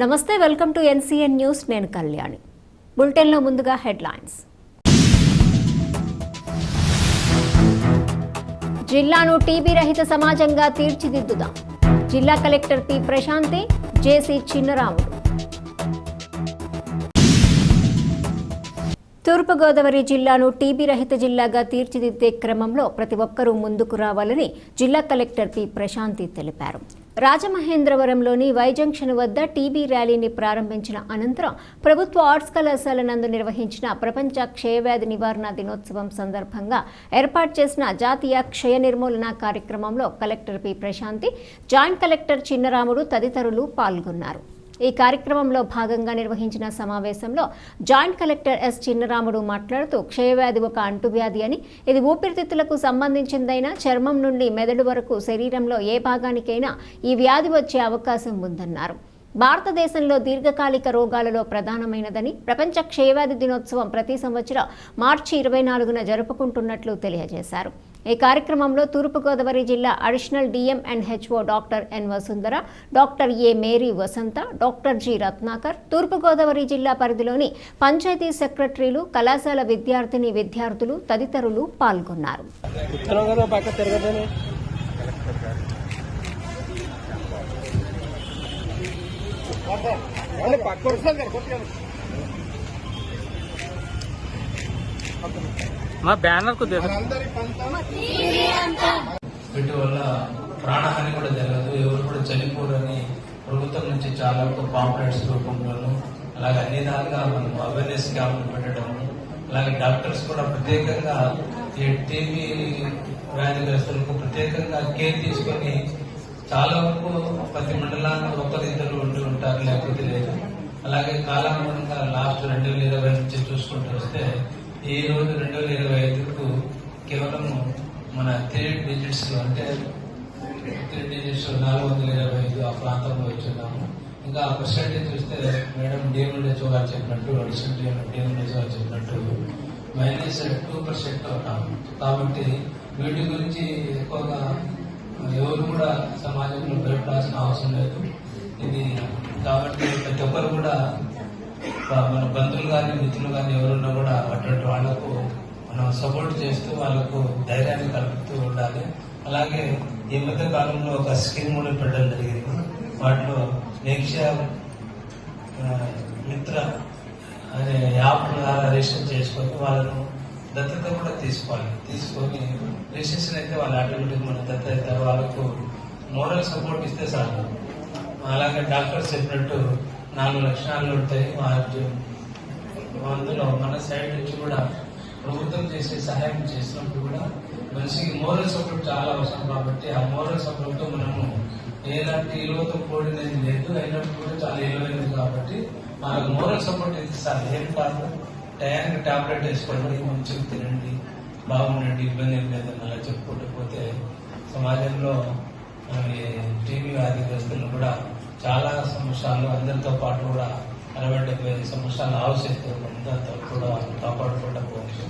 నమస్తే welcome to NCN news. నేను కళ్యాణి. బులెటిన్లో ముందుగా హెడ్లైన్స్. జిల్లాను టీబీ రహిత సమాజంగా తీర్చిదిద్దుదాం. జిల్లా collector P. Prashanti JC Chinnaramudu. Turpu Godavari జిల్లాను టీబీ రహిత జిల్లాగా తీర్చిదిద్దే క్రమంలో ప్రతి ఒక్కరూ ముందుకు రావాలని జిల్లా కలెక్టర్ పి. ప్రశాంతి తెలిపారు. రాజమహేంద్రవరంలోని వై జంక్షన్ వద్ద టీబీ ర్యాలీని ప్రారంభించిన అనంతరం ప్రభుత్వ ఆర్ట్స్ కళాశాల నందు నిర్వహించిన ప్రపంచ క్షయవ్యాధి నివారణ దినోత్సవం సందర్భంగా ఏర్పాటు చేసిన జాతీయ క్షయ నిర్మూలన కార్యక్రమంలో collector P Prashanti joint collector Chinnaramudu తదితరులు పాల్గొన్నారు. ఈ కార్యక్రమంలో భాగంగా నిర్వహించిన సమావేశంలో జాయింట్ కలెక్టర్ ఎస్ చిన్నరాముడు మాట్లాడుతూ క్షయవ్యాధి ఒక అంటువ్యాధి అని. ఇది ఊపిరితిత్తులకు సంబంధించిందైనా చర్మం నుండి మెదడు వరకు శరీరంలో ఏ భాగానికైనా ఈ వ్యాధి వచ్చే అవకాశం ఉందన్నారు. భారతదేశంలో దీర్ఘకాలిక రోగాలలో ప్రధానమైనదని ప్రపంచ క్షయవ్యాధి దినోత్సవం ప్రతి సంవత్సరం మార్చి ఇరవై నాలుగున జరుపుకుంటున్నట్లు తెలియజేశారు. ఈ కార్యక్రమంలో తూర్పుగోదావరి జిల్లా additional DM and HO doctor N Vasundhara doctor A Mary Vasantha doctor G Ratnakar Turpu Godavari జిల్లా పరిధిలోని పంచాయతీ సెక్రటరీలు కళాశాల విద్యార్థిని విద్యార్థులు తదితరులు పాల్గొన్నారు. పక్క పక్క మా బ్యానర్కు వీటి వల్ల ప్రాణహాని కూడా జరగదు. ఎవరు కూడా చనిపోరని ప్రభుత్వం నుంచి చాలా పాంప్లెట్స్ రూపంలోను అలాగే అన్ని విధాలుగా మనం అవేర్నెస్ క్యాంపులు పెట్టడము అలాగే డాక్టర్స్ కూడా ప్రత్యేకంగా ఈ టీబీ వ్యాధిగ్రస్తులకు ప్రత్యేకంగా కేర్ తీసుకొని చాలా వరకు ప్రతి మండలాన్ని ఒకరిద్దరు ఉండి ఉంటారు లేకపోతే లేదు. అలాగే కాలానుగుణంగా లాస్ట్ రెండు వేల ఇరవై నుంచి చూసుకుంటూ వస్తే ఈ రోజు రెండు వేల ఇరవై ఐదుకు కేవలం మన త్రీ డిజిట్స్లో అంటే త్రీ డిజిట్స్ నాలుగు వందల ఇరవై ఐదు ఆ ప్రాంతంలో వచ్చున్నాము ఇంకా ఆ పర్సెంటేజ్ చూస్తే మేడం డిఎంఎల్హెచ్ఓ గారు చెప్పినట్టు అడిషనల్ డిఎంఎల్హెచ్ఓ గారు చెప్పినట్టు మైనస్ టూ పర్సెంట్ ఉంటాము కాబట్టి వీటి గురించి ఎక్కువగా ఎవరు కూడా సమాజంలో భయపడాల్సిన అవసరం లేదు. ఇది కాబట్టి ప్రతి ఒక్కరు కూడా మన బంధువులు కానీ మిత్రులు కానీ ఎవరున్నా కూడా అటువంటి వాళ్ళకు మనం సపోర్ట్ చేస్తూ వాళ్ళకు ధైర్యాన్ని కలుపుతూ ఉండాలి. అలాగే ఈ మధ్య కాలంలో ఒక స్కీమ్ కూడా పెట్టడం జరిగింది. వాటిలో నేక్షా మిత్ర అనే యాప్ ద్వారా రిజిస్టర్ చేసుకొని వాళ్ళను దత్తత కూడా తీసుకోవాలి. తీసుకొని రిజిస్ట్రేషన్ అయితే వాళ్ళు ఆటోమేటిక్ మన దత్తత అవుతారు వాళ్ళకు మోరల్ సపోర్ట్ ఇస్తే చాలు అలాగే డాక్టర్స్ చెప్పినట్టు నాలుగు లక్షణాలు ఉంటాయి. వాటి అందులో మన సైడ్ నుంచి కూడా ప్రభుత్వం చేసే సహాయం చేసినప్పుడు కూడా మనిషికి మోరల్ సపోర్ట్ చాలా అవసరం కాబట్టి ఆ మోరల్ సపోర్ట్ మనము ఎలాంటి విలువతో కూడినది లేదు. అయినప్పుడు కూడా చాలా ఇలువైనది కాబట్టి మనకు మోరల్ సపోర్ట్ ఇస్తారు ఏం కాదు. టయానికి టాబ్లెట్ వేసుకోవడం మంచిగా తినండి బాగుండండి ఇబ్బంది ఏం లేదని అలా చెప్పుకుంటూ పోతే సమాజంలో టీవీ వ్యాధిగ్రస్తులు కూడా చాలా సంవత్సరాలు అందరితో పాటు కూడా అరవై డెబ్బై సంవత్సరాల ఆవశ్యకత కూడా కాపాడుకుంటూ పోవచ్చు.